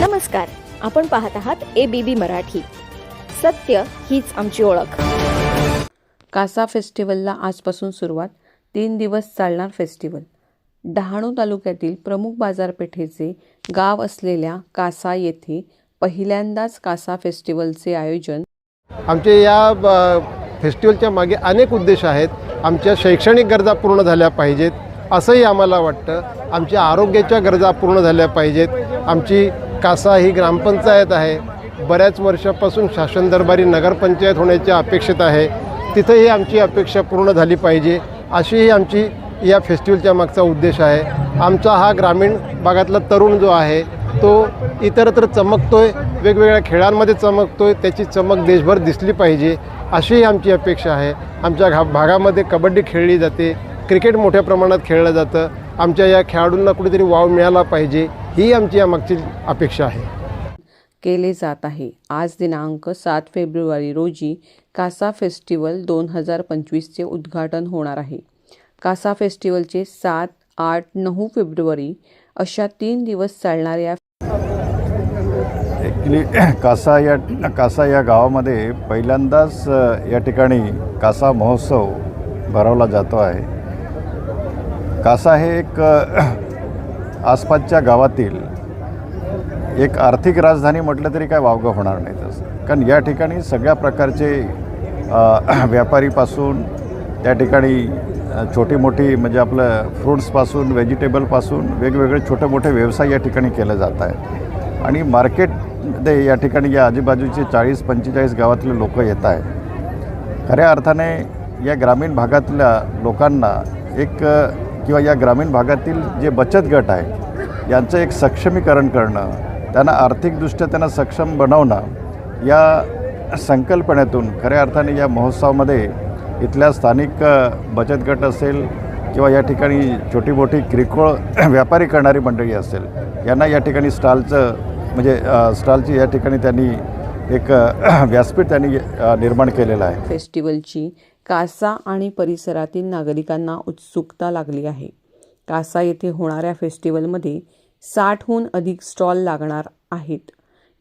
नमस्कार आपण पाहत आहात ए बी बी मराठी. सत्य हीच आमची ओळख. कासा फेस्टिवलला आजपासून सुरुवात तीन दिवस चालणार फेस्टिवल. डहाणू तालुक्यातील प्रमुख बाजारपेठेचे गाव असलेल्या कासा येथे पहिल्यांदाच कासा फेस्टिवलचे आयोजन. आमचे या ब- फेस्टिवलच्या मागे अनेक उद्देश आहेत. आमच्या शैक्षणिक गरजा पूर्ण झाल्या पाहिजेत असंही आम्हाला वाटतं. आमच्या आरोग्याच्या गरजा पूर्ण झाल्या पाहिजेत. आमची कासा ही ग्रामपंचायत आहे. बऱ्याच वर्षापासून शासन दरबारी नगरपंचायत होण्याची अपेक्षित आहे. तिथंही आमची अपेक्षा पूर्ण झाली पाहिजे. अशी ही आमची या फेस्टिवलच्या मागचा उद्देश आहे. आमचा हा ग्रामीण भागातला तरुण जो आहे तो इतरत्र चमकतो आहे वेगवेगळ्या खेळांमध्ये चमकतो आहे त्याची चमक देशभर दिसली पाहिजे. अशीही आमची अपेक्षा आहे. आमच्या घा भागामध्ये कबड्डी खेळली जाते. क्रिकेट मोठ्या प्रमाणात खेळलं जातं. आमच्या या खेळाडूंना कुठेतरी वाव मिळाला पाहिजे ही आमची या मागची अपेक्षा आहे. केले जात आहे. आज दिनांक सात फेब्रुवारी रोजी कासा फेस्टिवल दोन हजार पंचवीसचे उद्घाटन होणार आहे. कासा फेस्टिवलचे सात आठ नऊ फेब्रुवारी अशा तीन दिवस चालणाऱ्या ॲक्च्युली कासा या कासा या गावामध्ये पहिल्यांदाच या ठिकाणी कासा महोत्सव भरवला जातो आहे. कासा हे एक आसपासच्या गावातील एक आर्थिक राजधानी म्हटलं तरी काय वावगं होणार नाही तसं. कारण या ठिकाणी सगळ्या प्रकारचे व्यापारीपासून त्या ठिकाणी छोटी मोठी म्हणजे आपलं फ्रूट्सपासून व्हेजिटेबलपासून वेगवेगळे छोटे मोठे व्यवसाय या ठिकाणी केले जात आहेत. आणि मार्केटमध्ये या ठिकाणी या आजूबाजूचे चाळीस पंचेचाळीस गावातले लोक येत आहेत. खऱ्या अर्थाने या ग्रामीण भागातल्या लोकांना एक किंवा या ग्रामीण भागातील जे बचत गट आहे यांचं एक सक्षमीकरण करणं त्यांना आर्थिकदृष्ट्या त्यांना सक्षम बनवणं या संकल्पनेतून खऱ्या अर्थाने या महोत्सवामध्ये इथल्या स्थानिक बचत गट असेल किंवा या ठिकाणी छोटी मोठी किरकोळ व्यापारी करणारी मंडळी असेल यांना या ठिकाणी स्टॉलचं म्हणजे स्टॉलची या ठिकाणी त्यांनी एक व्यासपीठ त्यांनी निर्माण केलेलं आहे. फेस्टिवलची कासा आणि परिसरातील नागरिकांना उत्सुकता लागली आहे. कासा येथे होणाऱ्या फेस्टिवलमध्ये साठहून अधिक स्टॉल लागणार आहेत.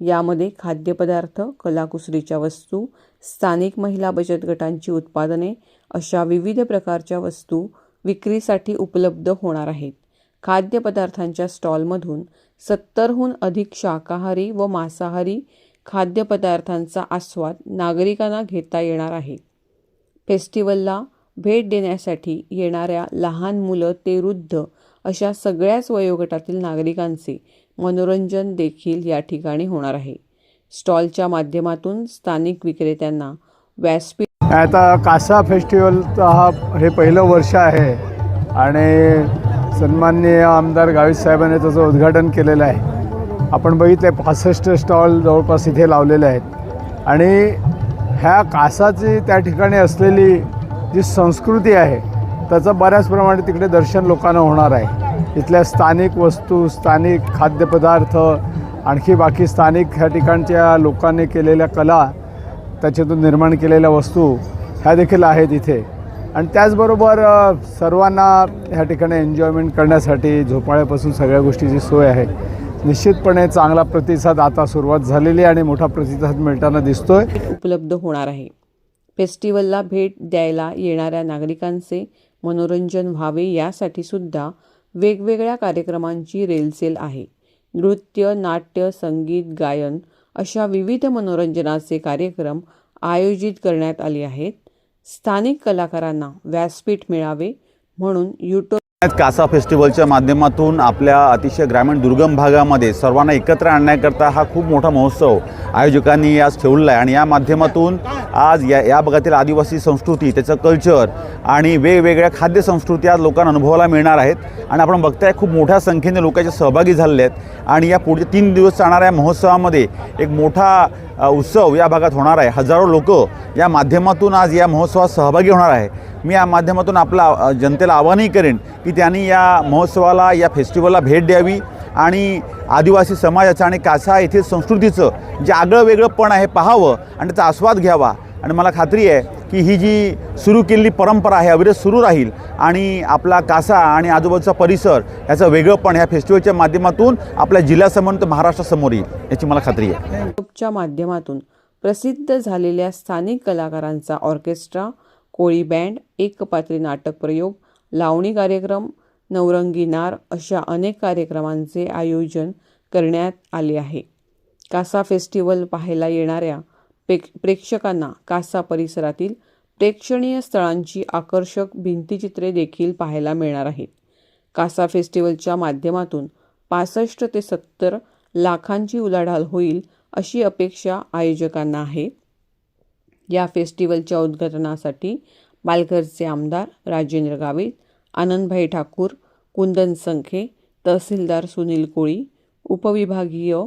यामध्ये खाद्यपदार्थ कलाकुसरीच्या वस्तू स्थानिक महिला बचत गटांची उत्पादने अशा विविध प्रकारच्या वस्तू विक्रीसाठी उपलब्ध होणार आहेत. खाद्यपदार्थांच्या स्टॉलमधून सत्तरहून अधिक शाकाहारी व मांसाहारी खाद्यपदार्थांचा आस्वाद नागरिकांना घेता येणार आहे. फेस्टिवलला भेट देण्यासाठी येणाऱ्या लहान मुलं ते वृद्ध अशा सगळ्याच वयोगटातील नागरिकांचे मनोरंजन देखील या ठिकाणी होणार आहे. स्टॉलच्या माध्यमातून स्थानिक विक्रेत्यांना व्यासपीठ आता कासा फेस्टिवलचा हा हे पहिलं वर्ष आहे आणि सन्माननीय आमदार गावित साहेबांनी त्याचं उद्घाटन केलेलं आहे. आपण बघितलं आहे पासष्ट स्टॉल जवळपास इथे लावलेले आहेत. आणि ह्या कासाची त्या ठिकाणी असलेली जी संस्कृती आहे त्याचं बऱ्याच प्रमाणात तिकडे दर्शन लोकांना होणार आहे. इथल्या स्थानिक वस्तू स्थानिक खाद्यपदार्थ आणखी बाकी स्थानिक ह्या ठिकाणच्या लोकांनी केलेल्या कला त्याच्यातून निर्माण केलेल्या वस्तू ह्या देखील आहेत इथे. आणि त्याचबरोबर सर्वांना ह्या ठिकाणी एन्जॉयमेंट करण्यासाठी झोपाळ्यापासून सगळ्या गोष्टीची सोय आहे. निश्चितपणे चांगला प्रतिसाद आता सुरुवात झालेली आणि मोठा प्रतिसाद मिळताना दिसतोय. उपलब्ध होणार आहे. फेस्टिवलला भेट द्यायला येणाऱ्या नागरिकांचे मनोरंजन व्हावे यासाठी सुद्धा वेगवेगळ्या कार्यक्रमांची रेलसेल आहे. नृत्य नाट्य संगीत गायन अशा विविध मनोरंजनाचे कार्यक्रम आयोजित करण्यात आले आहेत. स्थानिक कलाकारांना व्यासपीठ मिळावे म्हणून युट्यूब कासा फेस्टिवलच्या माध्यमातून आपल्या अतिशय ग्रामीण दुर्गम भागामध्ये सर्वांना एकत्र आणण्याकरता हा खूप मोठा महोत्सव आयोजकांनी आज ठेवलेला आहे. आणि या माध्यमातून आज या या भागातील आदिवासी संस्कृती त्याचं कल्चर आणि वेगवेगळ्या खाद्य संस्कृती आज लोकांना अनुभवायला मिळणार आहेत. आणि आपण बघताय खूप मोठ्या संख्येने लोकांच्या सहभागी झालेले आहेत. आणि या पुढच्या तीन दिवस चालणाऱ्या महोत्सवामध्ये एक मोठा उत्सव या भागात होणार आहे. हजारो लोक या माध्यमातून आज या महोत्सवात सहभागी होणार आहे. मी या माध्यमातून आपला जनतेला आवाहनही करेन की त्यांनी या महोत्सवाला या फेस्टिवलला भेट द्यावी आणि आदिवासी समाजाचं आणि कासा येथील संस्कृतीचं जे आगळं वेगळं पण आहे पाहावं आणि त्याचा आस्वाद घ्यावा. आणि मला खात्री आहे की ही जी सुरू केलेली परंपरा आहे अविरत सुरू राहील आणि आपला कासा आणि आजूबाजूचा परिसर याचं वेगळंपण ह्या फेस्टिवलच्या माध्यमातून आपल्या जिल्ह्यासमोर तर महाराष्ट्रासमोर येईल याची मला खात्री आहे. माध्यमातून प्रसिद्ध झालेल्या स्थानिक कलाकारांचा ऑर्केस्ट्रा कोळी बँड एकपात्री नाटक प्रयोग लावणी कार्यक्रम नवरंगी नार अशा अनेक कार्यक्रमांचे आयोजन करण्यात आले आहे. कासा फेस्टिवल पाहायला येणाऱ्या पेक प्रेक्षकांना कासा परिसरातील प्रेक्षणीय स्थळांची आकर्षक भिंतीचित्रे देखील पाहायला मिळणार आहेत. कासा फेस्टिवलच्या माध्यमातून पासष्ट ते सत्तर लाखांची उलाढाल होईल अशी अपेक्षा आयोजकांना आहे. या फेस्टिवलच्या उद्घाटनासाठी पालघरचे आमदार राजेंद्र गावित आनंदभाई ठाकूर कुंदन संखे तहसीलदार सुनील कोळी उपविभागीय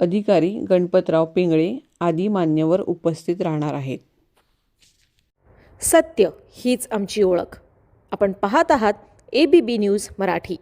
अधिकारी गणपतराव पिंगळे आदी मान्यवर उपस्थित राहणार आहेत. सत्य हीच आमची ओळख. आपण पाहत आहात A B B news Marathi.